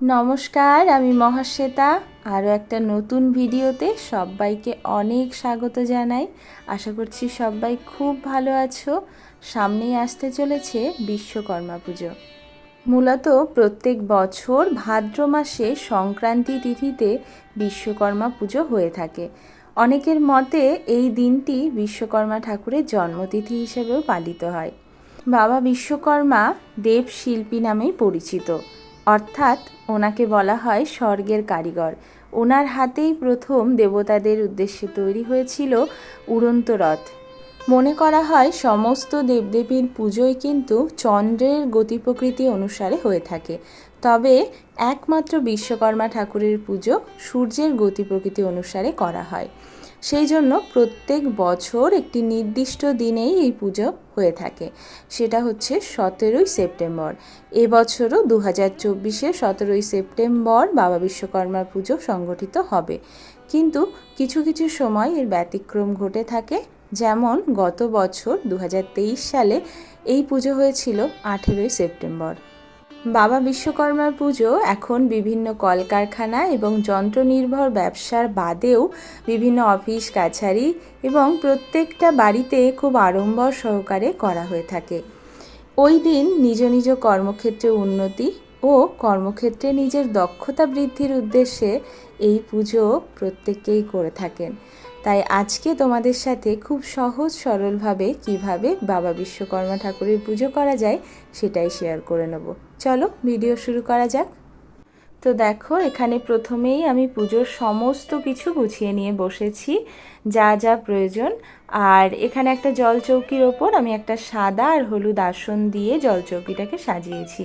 নমস্কার, আমি মহাশ্বেতা। আরও একটা নতুন ভিডিওতে সবাইকে অনেক স্বাগত জানাই। আশা করছি সবাই খুব ভালো আছো। সামনেই আসতে চলেছে বিশ্বকর্মা পুজো। মূলত প্রত্যেক বছর ভাদ্র মাসে সংক্রান্তি তিথিতে বিশ্বকর্মা পুজো হয়ে থাকে। অনেকের মতে এই দিনটি বিশ্বকর্মা ঠাকুরের জন্মতিথি হিসেবেও পালিত হয়। বাবা বিশ্বকর্মা দেব শিল্পী নামেই পরিচিত। অর্থাৎ ওনাকে বলা হয় স্বর্গের কারিগর। ওনার হাতেই প্রথম দেবতাদের উদ্দেশ্যে তৈরি হয়েছিল উড়ন্ত রথ। মনে করা হয় সমস্ত দেবদেবীর পুজোই কিন্তু চন্দ্রের গতি প্রকৃতি অনুসারে হয়ে থাকে। তবে একমাত্র বিশ্বকর্মা ঠাকুরের পুজো সূর্যের গতি প্রকৃতি অনুসারে করা হয়। সেই জন্য প্রত্যেক বছর একটি নির্দিষ্ট দিনেই এই পুজো হয়ে থাকে। সেটা হচ্ছে সতেরোই সেপ্টেম্বর। এবছরও দু হাজার চব্বিশে সতেরোই সেপ্টেম্বর বাবা বিশ্বকর্মার পুজো সংগঠিত হবে। কিন্তু কিছু কিছু সময় এর ব্যতিক্রম ঘটে থাকে। যেমন গত বছর দু হাজার তেইশ সালে এই পুজো হয়েছিল আঠেরোই সেপ্টেম্বর। বাবা বিশ্বকর্মার পুজো এখন বিভিন্ন কলকারখানা এবং যন্ত্রনির্ভর ব্যবসার বাদেও বিভিন্ন অফিস, কাছারি এবং প্রত্যেকটা বাড়িতে খুব আড়ম্বর সহকারে করা হয়ে থাকে। ওই দিন নিজ নিজ কর্মক্ষেত্রে উন্নতি ও কর্মক্ষেত্রে নিজের দক্ষতা বৃদ্ধির উদ্দেশ্যে এই পুজো প্রত্যেককেই করে থাকেন। তাই আজকে তোমাদের সাথে খুব সহজ সরলভাবে কীভাবে বাবা বিশ্বকর্মা ঠাকুরের পুজো করা যায় সেটাই শেয়ার করে নেব। চলো ভিডিও শুরু করা যাক। তো দেখো, এখানে প্রথমেই আমি পুজোর সমস্ত কিছু গুছিয়ে নিয়ে বসেছি, যা যা প্রয়োজন। আর এখানে একটা জল চৌকির ওপর আমি একটা সাদা আর হলুদ আসন দিয়ে জল চৌকিটাকে সাজিয়েছি।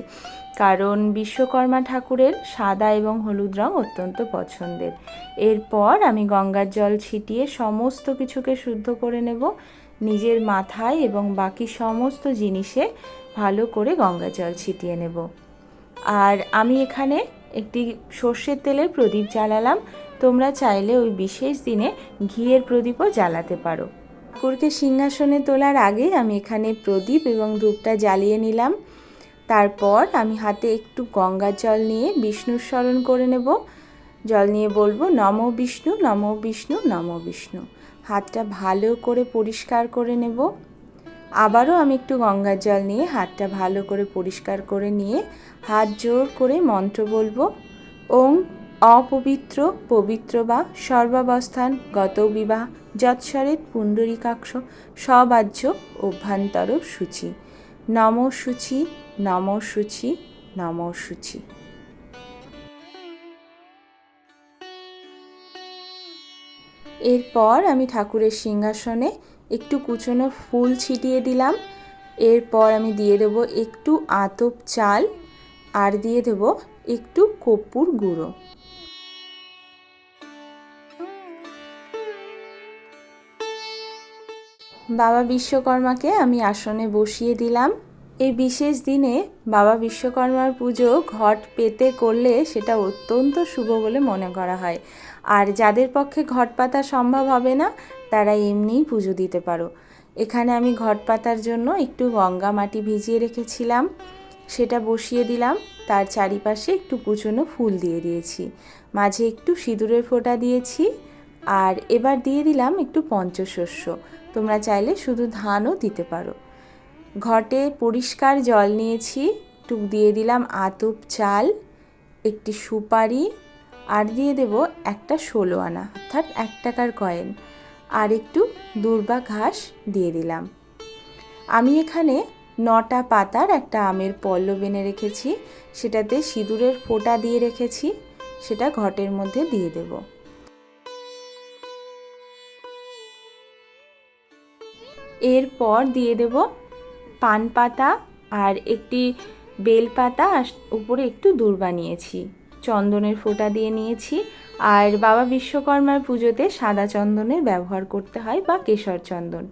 কারণ বিশ্বকর্মা ঠাকুরের সাদা এবং হলুদ রং অত্যন্ত পছন্দের। এরপর আমি গঙ্গার জল ছিটিয়ে সমস্ত কিছুকে শুদ্ধ করে নেব। নিজের মাথায় এবং বাকি সমস্ত জিনিসে ভালো করে গঙ্গা জল ছিটিয়ে নেব। আর আমি এখানে একটি সর্ষের তেলের প্রদীপ জ্বালালাম। তোমরা চাইলে ওই বিশেষ দিনে ঘিয়ের প্রদীপও জ্বালাতে পারো। ঠাকুরকে সিংহাসনে তোলার আগে আমি এখানে প্রদীপ এবং ধূপটা জ্বালিয়ে নিলাম। তারপর আমি হাতে একটু গঙ্গা জল নিয়ে বিষ্ণুর স্মরণ করে নেব। জল নিয়ে বলব, নম বিষ্ণু নম বিষ্ণু নম বিষ্ণু। হাতটা ভালো করে পরিষ্কার করে নেব। আবারও আমি একটু গঙ্গার জল নিয়ে হাতটা ভালো করে পরিষ্কার করে নিয়ে হাত জোর করে মন্ত্র বলব। ওং অপবিত্র পবিত্র বা সর্বাবস্থান গত বিবাহ যৎসরেত পুণ্ডরিকাক্ষ সবাহ্য অভ্যন্তর সূচি। নম সূচি নম সূচি নম সূচি। এরপর আমি ঠাকুরের সিংহাসনে একটু কুচনো ফুল ছিটিয়ে দিলাম। এরপর আমি দিয়ে দেবো একটু আতপ চাল আর দিয়ে দেব একটু কর্পূর গুঁড়ো। বাবা বিশ্বকর্মাকে আমি আসনে বসিয়ে দিলাম। এই বিশেষ দিনে বাবা বিশ্বকর্মার পুজো ঘট পেতে করলে সেটা অত্যন্ত শুভ বলে মনে করা হয়। আর যাদের পক্ষে ঘট পাতা সম্ভব হবে না তারা এমনিই পুজো দিতে পারো। এখানে আমি ঘট পাতার জন্য একটু গঙ্গা মাটি ভিজিয়ে রেখেছিলাম। সেটা বসিয়ে দিলাম। তার চারিপাশে একটু কুচনো ফুল দিয়ে দিয়েছি। মাঝে একটু সিঁদুরের ফোঁটা দিয়েছি। আর এবার দিয়ে দিলাম একটু পঞ্চশস্য। তোমরা চাইলে শুধু ধানও দিতে পারো। ঘটে পরিষ্কার জল নিয়েছি। একটু দিয়ে দিলাম আতপ চাল, একটি সুপারি, আর দিয়ে দেব একটা ষোলো আনা, অর্থাৎ এক টাকার কয়েন। আর একটু দুর্বা ঘাস দিয়ে দিলাম। আমি এখানে নটা পাতার একটা আমের পল্লব এনে রেখেছি। সেটাতে সিঁদুরের ফোঁটা দিয়ে রেখেছি। সেটা ঘটের মধ্যে দিয়ে দেব। এরপর দিয়ে দেব পান পাতা আর একটি বেল পাতা উপরে একটু দূর নিয়েছি। চন্দনের ফোঁটা দিয়ে নিয়েছি। আর বাবা বিশ্বকর্মার পুজোতে সাদা চন্দনের ব্যবহার করতে হয় বা কেশর চন্দন।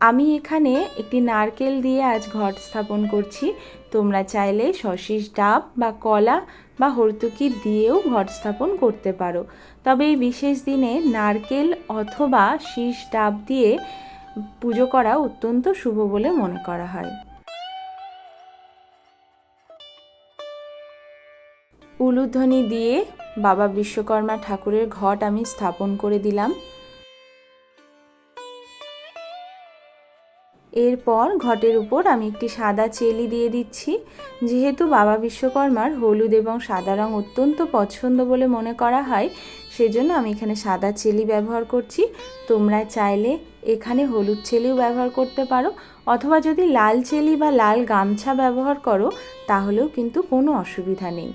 আমি এখানে একটি নারকেল দিয়ে আজ ঘট স্থাপন করছি। তোমরা চাইলে শশীষ ডাব বা কলা বা হর্তুকি দিয়েও ঘট স্থাপন করতে পারো। তবে এই বিশেষ দিনে নারকেল অথবা শীষ ডাব দিয়ে পুজো করা অত্যন্ত শুভ বলে মনে করা হয়। উলুধ্বনি দিয়ে বাবা বিশ্বকর্মা ঠাকুরের ঘট আমি স্থাপন করে দিলাম। এরপর ঘটের উপর আমি একটি সাদা চেলি দিয়ে দিচ্ছি। যেহেতু বাবা বিশ্বকর্মার হলুদ এবং সাদা রং অত্যন্ত পছন্দ বলে মনে করা হয়, সেজন্য আমি এখানে সাদা চেলি ব্যবহার করছি। তোমরা চাইলে এখানে হলুদ চেলিও ব্যবহার করতে পারো, অথবা যদি লাল চেলি বা লাল গামছা ব্যবহার করো, তাহলেও কিন্তু কোনো অসুবিধা নেই।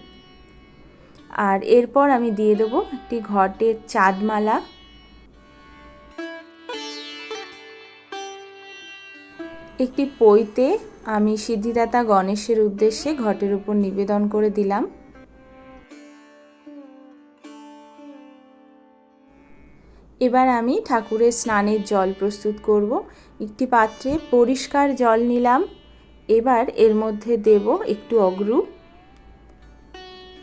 আর এরপর আমি দিয়ে দেবো একটি ঘটের চাঁদমালা। একটি পইতে আমি সিদ্ধিদাতা গণেশের উদ্দেশ্যে ঘটের উপর নিবেদন করে দিলাম। এবার আমি ঠাকুরের স্নানের জল প্রস্তুত করব। একটি পাত্রে পরিষ্কার জল নিলাম। এবার এর মধ্যে দেব একটু অগ্রু।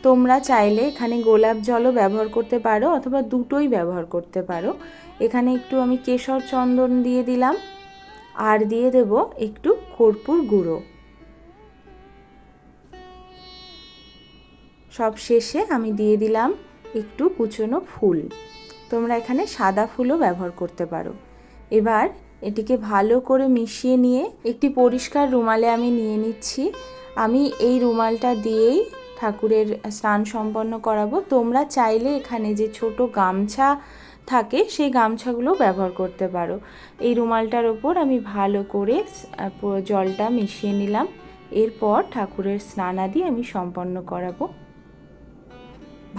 তোমরা চাইলে এখানে গোলাপ জলও ব্যবহার করতে পারো অথবা দুটোই ব্যবহার করতে পারো। এখানে একটু আমি কেশর চন্দন দিয়ে দিলাম। আর দিয়ে দেব একটু কর্পূর গুঁড়ো। সব শেষে আমি দিয়ে দিলাম একটু কুচনো ফুল। তোমরা এখানে সাদা ফুলও ব্যবহার করতে পারো। এবার এটিকে ভালো করে মিশিয়ে নিয়ে একটি পরিষ্কার রুমালে আমি নিয়ে নিচ্ছি। আমি এই রুমালটা দিয়েই ঠাকুরের স্নান সম্পন্ন করাবো। তোমরা চাইলে এখানে যে ছোট গামছা থাকে, সেই গামছাগুলো ব্যবহার করতে পারো। এই রুমালটার ওপর আমি ভালো করে জলটা মিশিয়ে নিলাম। এরপর ঠাকুরের স্নানাদি আমি সম্পন্ন করাবো।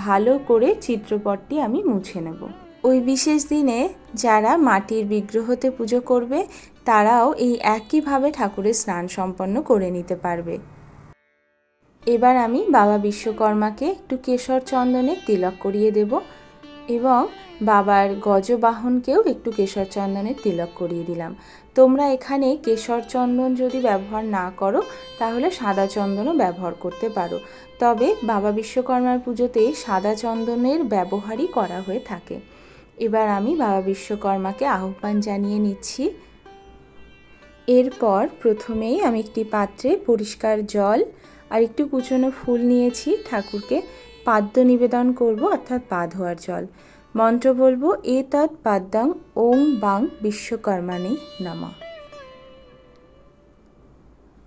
ভালো করে চিত্রপটটি আমি মুছে নেব। ওই বিশেষ দিনে যারা মাটির বিগ্রহতে পুজো করবে, তারাও এই একইভাবে ঠাকুরের স্নান সম্পন্ন করে নিতে পারবে। এবার আমি বাবা বিশ্বকর্মাকে একটু কেশর চন্দনের তিলক করিয়ে দেব এবং বাবার গজবাহনকেও একটু কেশর চন্দনের তিলক করিয়ে দিলাম। তোমরা এখানে কেশর চন্দন যদি ব্যবহার না করো, তাহলে সাদা চন্দনও ব্যবহার করতে পারো। তবে বাবা বিশ্বকর্মার পুজোতে সাদা চন্দনের ব্যবহারই করা হয়ে থাকে। এবার আমি বাবা বিশ্বকর্মাকে আহ্বান জানিয়ে নিচ্ছি। এরপর প্রথমেই আমি একটি পাত্রে পরিষ্কার জল আর একটু কুচনো ফুল নিয়েছি, ঠাকুরকে পাদ্য নিবেদন করব, অর্থাৎ পা ধোয়ার জল মন্ত্র বলব এ তৎ পাদ্যাং ওং বাং বিশ্বকর্মাণী নামা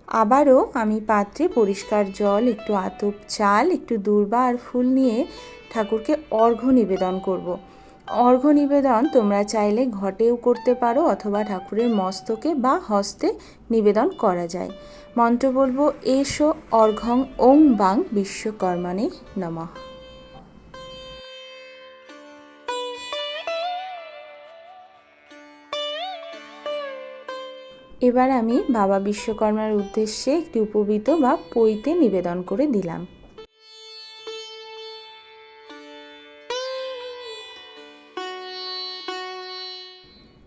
আবারও আমি পাত্রে পরিষ্কার জল, একটু আতপ চাল, একটু দূর্বা আর ফুল নিয়ে ঠাকুরকে অর্ঘ্য নিবেদন করব। অর্ঘ্য নিবেদন তোমরা চাইলে ঘটেও করতে পারো অথবা ঠাকুরের মস্তকে বা হস্তে নিবেদন করা যায়। মন্ত্র বলব, এসো অর্ঘং ওং বাং বিশ্বকর্মাণী নমঃ। এবার আমি বাবা বিশ্বকর্মার উদ্দেশ্যে একটি উপবিত বা পৈতে নিবেদন করে দিলাম।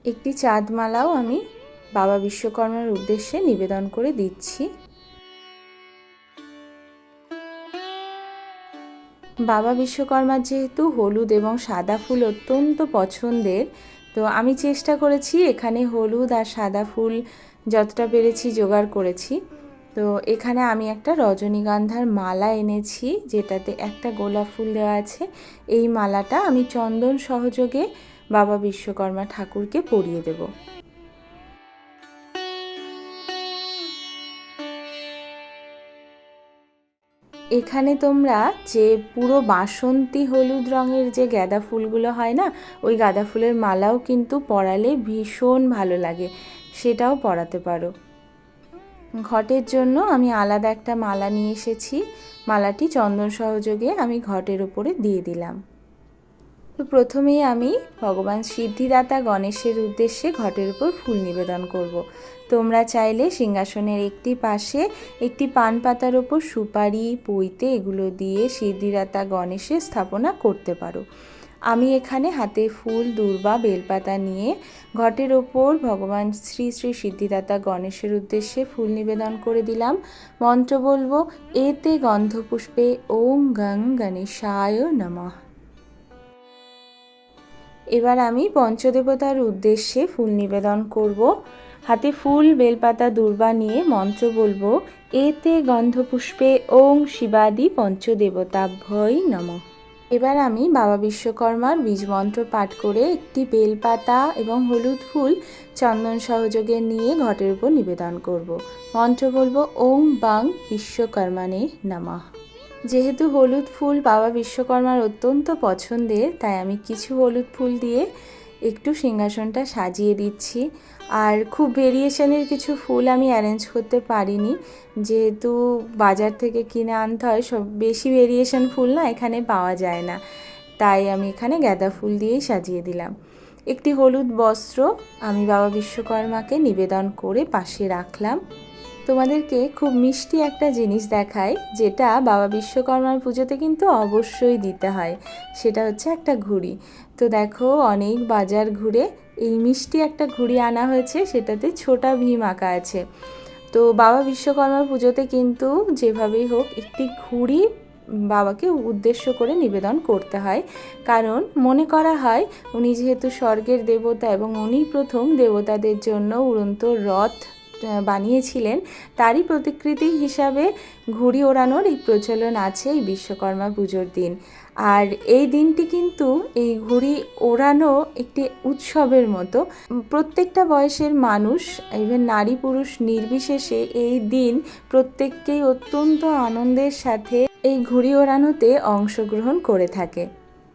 একটি চাঁদমালাও আমি বাবা বিশ্বকর্মার উদ্দেশ্যে নিবেদন করে দিচ্ছি। বাবা বিশ্বকর্মার যেহেতু হলুদ এবং সাদা ফুল অত্যন্ত পছন্দের, তো আমি চেষ্টা করেছি এখানে হলুদ আর সাদা ফুল যতটা পেরেছি জোগাড় করেছি। তো এখানে আমি একটা রজনীগন্ধার মালা এনেছি, যেটাতে একটা গোলাপ ফুল দেওয়া আছে। এই মালাটা আমি চন্দন সহযোগে বাবা বিশ্বকর্মা ঠাকুরকে পরিয়ে দেব। এখানে তোমরা যে পুরো বাসন্তী হলুদ রঙের যে গাঁদা ফুলগুলো হয় না, ওই গাঁদা ফুলের মালাও কিন্তু পরালে ভীষণ ভালো লাগে, সেটাও পরাতে পারো। ঘটের জন্য আমি আলাদা একটা মালা নিয়ে এসেছি, মালাটি চন্দন সহযোগে আমি ঘটের ওপরে দিয়ে দিলাম। তো প্রথমেই আমি ভগবান সিদ্ধিদাতা গণেশের উদ্দেশ্যে ঘটের উপর ফুল নিবেদন করব। তোমরা চাইলে সিংহাসনের একটি পাশে একটি পান পাতার ওপর সুপারি, পইতে এগুলো দিয়ে সিদ্ধিদাতা গণেশের স্থাপনা করতে পারো। আমি এখানে হাতে ফুল, দূর্বা, বেলপাতা নিয়ে ঘটের ওপর ভগবান শ্রী শ্রী সিদ্ধিদাতা গণেশের উদ্দেশ্যে ফুল নিবেদন করে দিলাম। মন্ত্র বলব, এতে গন্ধপুষ্পে ওম গং গণেশায় নমঃ। এবার আমি পঞ্চদেবতার উদ্দেশ্যে ফুল নিবেদন করব। হাতে ফুল, বেলপাতা, দূর্বা নিয়ে মন্ত্র বলব। এতে গন্ধপুষ্পে ওং শিবাদি পঞ্চদেবতাভ্যই নমঃ। এবার আমি বাবা বিশ্বকর্মার বীজ মন্ত্র পাঠ করে একটি বেলপাতা এবং হলুদ ফুল চন্দন সহযোগে নিয়ে ঘটের উপর নিবেদন করব। মন্ত্র বলব, ওং বাং বিশ্বকর্মানে নামা। যেহেতু হলুদ ফুল বাবা বিশ্বকর্মার অত্যন্ত পছন্দের, তাই আমি কিছু হলুদ ফুল দিয়ে একটু সিংহাসনটা সাজিয়ে দিচ্ছি। আর খুব ভেরিয়েশনের কিছু ফুল আমি অ্যারেঞ্জ করতে পারিনি। যেহেতু বাজার থেকে কিনে আনতে হয়, সব বেশি ভেরিয়েশন ফুল না এখানে পাওয়া যায় না। তাই আমি এখানে গাঁদা ফুল দিয়েই সাজিয়ে দিলাম। একটি হলুদ বস্ত্র আমি বাবা বিশ্বকর্মাকে নিবেদন করে পাশে রাখলাম। তোমাদেরকে খুব মিষ্টি একটা জিনিস দেখায়, যেটা বাবা বিশ্বকর্মার পুজোতে কিন্তু অবশ্যই দিতে হয়। সেটা হচ্ছে একটা ঘুড়ি। তো দেখো, অনেক বাজার ঘুরে এই মিষ্টি একটা ঘুড়ি আনা হয়েছে, সেটাতে ছোটা ভীম আঁকা আছে। তো বাবা বিশ্বকর্মার পুজোতে কিন্তু যেভাবেই হোক, একটি ঘুড়ি বাবাকে উদ্দেশ্য করে নিবেদন করতে হয়। কারণ মনে করা হয়, উনি যেহেতু স্বর্গের দেবতা এবং উনি প্রথম দেবতাদের জন্য উড়ন্ত রথ বানিয়েছিলেন, তারই প্রতিকৃতি হিসাবে ঘুড়ি ওড়ানোর এই প্রচলন আছে এই বিশ্বকর্মা পুজোর দিন। আর এই দিনটি কিন্তু এই ঘুড়ি ওড়ানো একটি উৎসবের মতো। প্রত্যেকটা বয়সের মানুষ ইভেন নারী পুরুষ নির্বিশেষে এই দিন প্রত্যেককেই অত্যন্ত আনন্দের সাথে এই ঘুড়ি ওড়ানোতে অংশগ্রহণ করে থাকে।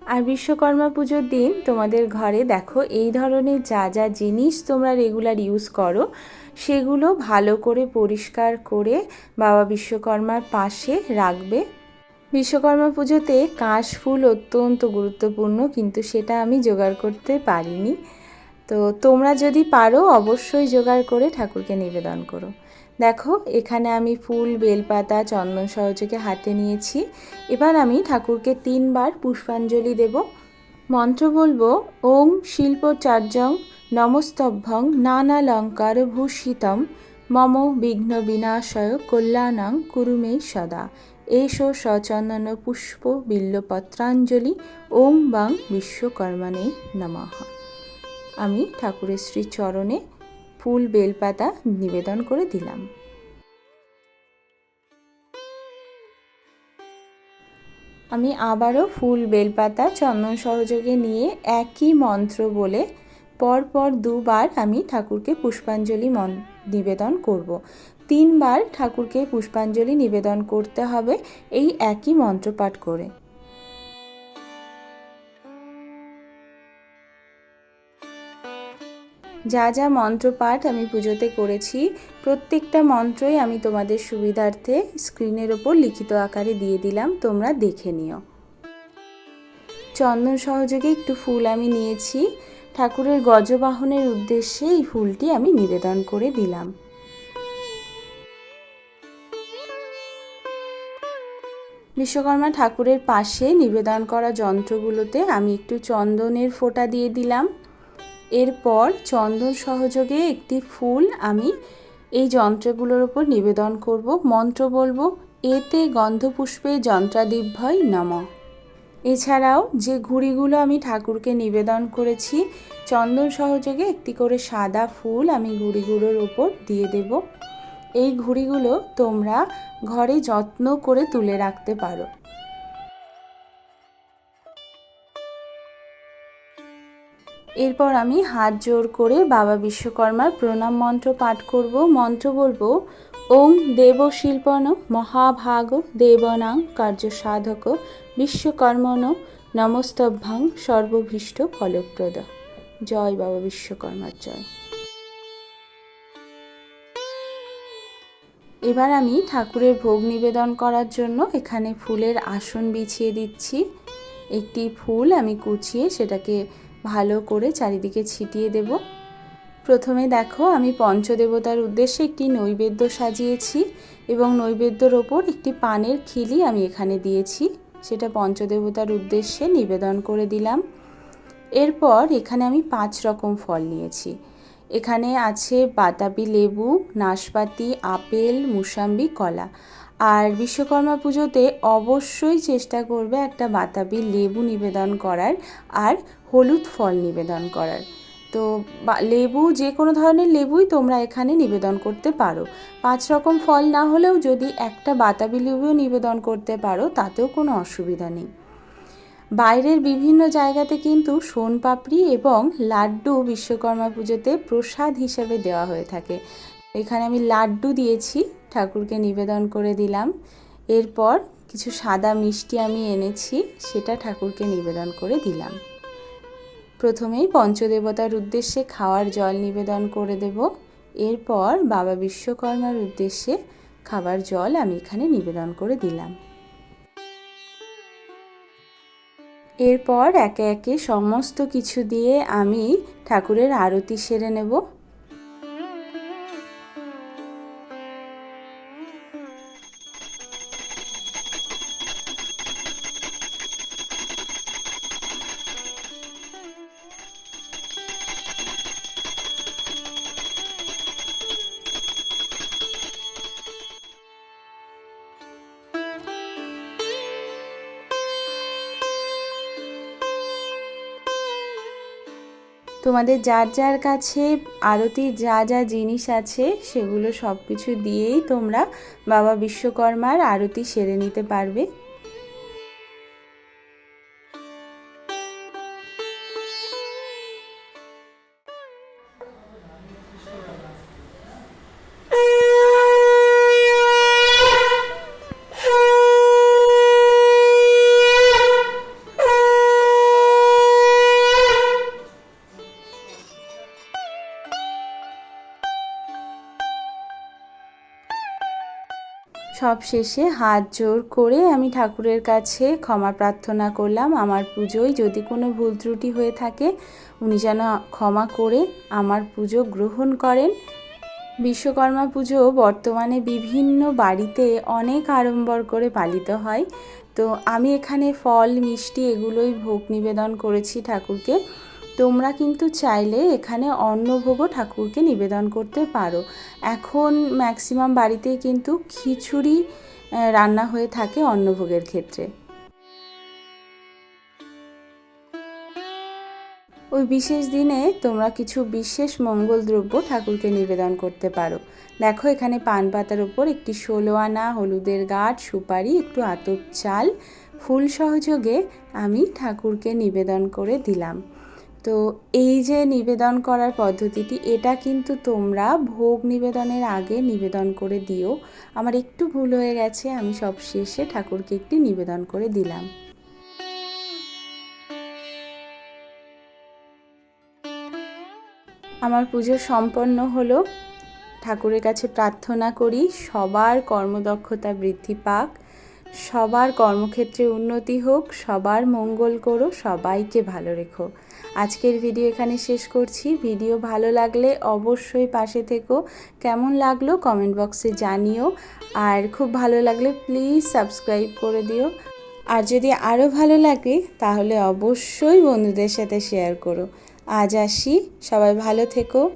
আর বিশ্বকর্মা পুজোর দিন তোমাদের ঘরে দেখো এই ধরনের যা যা জিনিস তোমরা রেগুলার ইউজ করো। সেগুলো ভালো করে পরিষ্কার করে বাবা বিশ্বকর্মার পাশে রাখবে। বিশ্বকর্মা পুজোতে কাশ ফুল অত্যন্ত গুরুত্বপূর্ণ, কিন্তু সেটা আমি জোগাড় করতে পারিনি। তো তোমরা যদি পারো, অবশ্যই জোগাড় করে ঠাকুরকে নিবেদন করো। দেখো, এখানে আমি ফুল, বেলপাতা, চন্দন সহযোগে হাতে নিয়েছি। এবার আমি ঠাকুরকে তিনবার পুষ্পাঞ্জলি দেব। মন্ত্র বলব, ওম শিল্পচার্যং নমস্তভ্যং নানালঙ্কার ভূষিতম মম বিঘ্ন বিনাশয় কল্যাণং কুরুমে সদা। এষ সচন্দন পুষ্প বিল্লপত্রাঞ্জলি ওম বাং বিশ্বকর্মানে নমঃ। আমি ঠাকুরের শ্রী চরণে ফুল বেলপাতা নিবেদন করে দিলাম। আমি আবারও ফুল বেলপাতা চন্দন সহযোগে নিয়ে একই মন্ত্র বলে পরপর দুবার আমি ঠাকুরকে পুষ্পাঞ্জলি মন নিবেদন করব। তিনবার ঠাকুরকে পুষ্পাঞ্জলি নিবেদন করতে হবে, এই একই মন্ত্রপাঠ করে। যা যা মন্ত্রপাঠ আমি পুজোতে করেছি, প্রত্যেকটা মন্ত্রই আমি তোমাদের সুবিধার্থে স্ক্রিনের ওপর লিখিত আকারে দিয়ে দিলাম, তোমরা দেখে নিও। চন্দন সহযোগে একটু ফুল আমি নিয়েছি। ঠাকুরের গজবাহনের উদ্দেশ্যে এই ফুলটি আমি নিবেদন করে দিলাম। বিশ্বকর্মা ঠাকুরের পাশে নিবেদন করা যন্ত্রগুলোতে আমি একটু চন্দনের ফোঁটা দিয়ে দিলাম। এরপর চন্দন সহযোগে একটি ফুল আমি এই যন্ত্রগুলোর ওপর নিবেদন করব। মন্ত্র বলব, এতে গন্ধপুষ্পে যন্ত্রাদিভ্যয় নম। এছাড়াও যে ঘুড়িগুলো আমি ঠাকুরকে নিবেদন করেছি, চন্দন সহযোগে একটি করে সাদা ফুল আমি ঘুড়িগুলোর ওপর দিয়ে দেব। এই ঘুড়িগুলো তোমরা ঘরে যত্ন করে তুলে রাখতে পারো। এরপর আমি হাত জোর করে বাবা বিশ্বকর্মার প্রণাম মন্ত্র পাঠ করব। মন্ত্র বলব ওং দেবশিল্পন মহাভাগ দেবনাং কার্য সাধক বিশ্বকর্মণ নমস্তভ্যাং সর্বভীষ্ট ফলপ্রদ। জয় বাবা বিশ্বকর্মার জয়। এবার আমি ঠাকুরের ভোগ নিবেদন করার জন্য এখানে ফুলের আসন বিছিয়ে দিচ্ছি। একটি ফুল আমি কুচিয়ে সেটাকে ভালো করে চারিদিকে ছিটিয়ে দেব। প্রথমে দেখো, আমি পঞ্চদেবতার উদ্দেশ্যে একটি নৈবেদ্য সাজিয়েছি এবং নৈবেদ্যর ওপর একটি পানের খিলি আমি এখানে দিয়েছি। সেটা পঞ্চদেবতার উদ্দেশ্যে নিবেদন করে দিলাম। এরপর এখানে আমি পাঁচ রকম ফল নিয়েছি। এখানে আছে বাতাবি লেবু, নাশপাতি, আপেল, মুসাম্বি, কলা। আর বিশ্বকর্মা পুজোতে অবশ্যই চেষ্টা করবে একটা বাতাবি লেবু নিবেদন করার আর হলুদ ফল নিবেদন করার। তো লেবু, যে কোনো ধরনের লেবুই তোমরা এখানে নিবেদন করতে পারো। পাঁচ রকম ফল না হলেও যদি একটা বাতাবি লেবুও নিবেদন করতে পারো, তাতেও কোনো অসুবিধা নেই। বাইরের বিভিন্ন জায়গাতে কিন্তু সোনপাপড়ি এবং লাড্ডু বিশ্বকর্মা পুজোতে প্রসাদ হিসেবে দেওয়া হয়ে থাকে। এখানে আমি লাড্ডু দিয়েছি, ঠাকুরকে নিবেদন করে দিলাম। এরপর কিছু সাদা মিষ্টি আমি এনেছি, সেটা ঠাকুরকে নিবেদন করে দিলাম। প্রথমেই পঞ্চদেবতার উদ্দেশ্যে খাওয়ার জল নিবেদন করে দেব। এরপর বাবা বিশ্বকর্মার উদ্দেশ্যে খাবার জল আমি এখানে নিবেদন করে দিলাম। এরপর একে একে সমস্ত কিছু দিয়ে আমি ঠাকুরের আরতি সেরে নেব। তোমাদের যার যার কাছে আরতির যা যা জিনিস আছে, সেগুলো সব কিছু দিয়েই তোমরা বাবা বিশ্বকর্মার আরতি সেরে নিতে পারবে। সব শেষে হাত জোর করে আমি ঠাকুরের কাছে ক্ষমা প্রার্থনা করলাম। আমার পুজোয় যদি কোনো ভুল ত্রুটি হয়ে থাকে, উনি যেন ক্ষমা করে আমার পুজো গ্রহণ করেন। বিশ্বকর্মা পুজো বর্তমানে বিভিন্ন বাড়িতে অনেক আড়ম্বর করে পালিত হয়। তো আমি এখানে ফল, মিষ্টি এগুলোই ভোগ নিবেদন করেছি ঠাকুরকে। তোমরা কিন্তু চাইলে এখানে অন্নভোগও ঠাকুরকে নিবেদন করতে পারো। এখন ম্যাক্সিমাম বাড়িতে কিন্তু খিচুড়ি রান্না হয়ে থাকে অন্নভোগের ক্ষেত্রে। ওই বিশেষ দিনে তোমরা কিছু বিশেষ মঙ্গল দ্রব্য ঠাকুরকে নিবেদন করতে পারো। দেখো, এখানে পান পাতার ওপর একটি ষোলো আনা হলুদের গাঁট সুপারি, একটু আতপ চাল, ফুল সহযোগে আমি ঠাকুরকে নিবেদন করে দিলাম। তো এই যে নিবেদন করার পদ্ধতিটি, এটা কিন্তু তোমরা ভোগ নিবেদনের আগে নিবেদন করে দিও। আমার একটু ভুল হয়ে গেছে, আমি সব শেষে ঠাকুরকে একটি নিবেদন করে দিলাম। আমার পুজো সম্পন্ন হলো। ঠাকুরের কাছে প্রার্থনা করি, সবার কর্মদক্ষতা বৃদ্ধি পাক। সবার কর্মক্ষেত্রে উন্নতি হোক, সবার মঙ্গল করো, সবাইকে ভালো রেখো। আজকের ভিডিও এখানে শেষ করছি। ভিডিও ভালো লাগলে অবশ্যই পাশে থেকো। কেমন লাগল কমেন্ট বক্সে জানিও। আর খুব ভালো লাগলে প্লিজ সাবস্ক্রাইব করে দিও। আর যদি আরও ভালো লাগে, তাহলে অবশ্যই বন্ধুদের সাথে শেয়ার করো। আজ আসি। সবাই ভালো থেকো।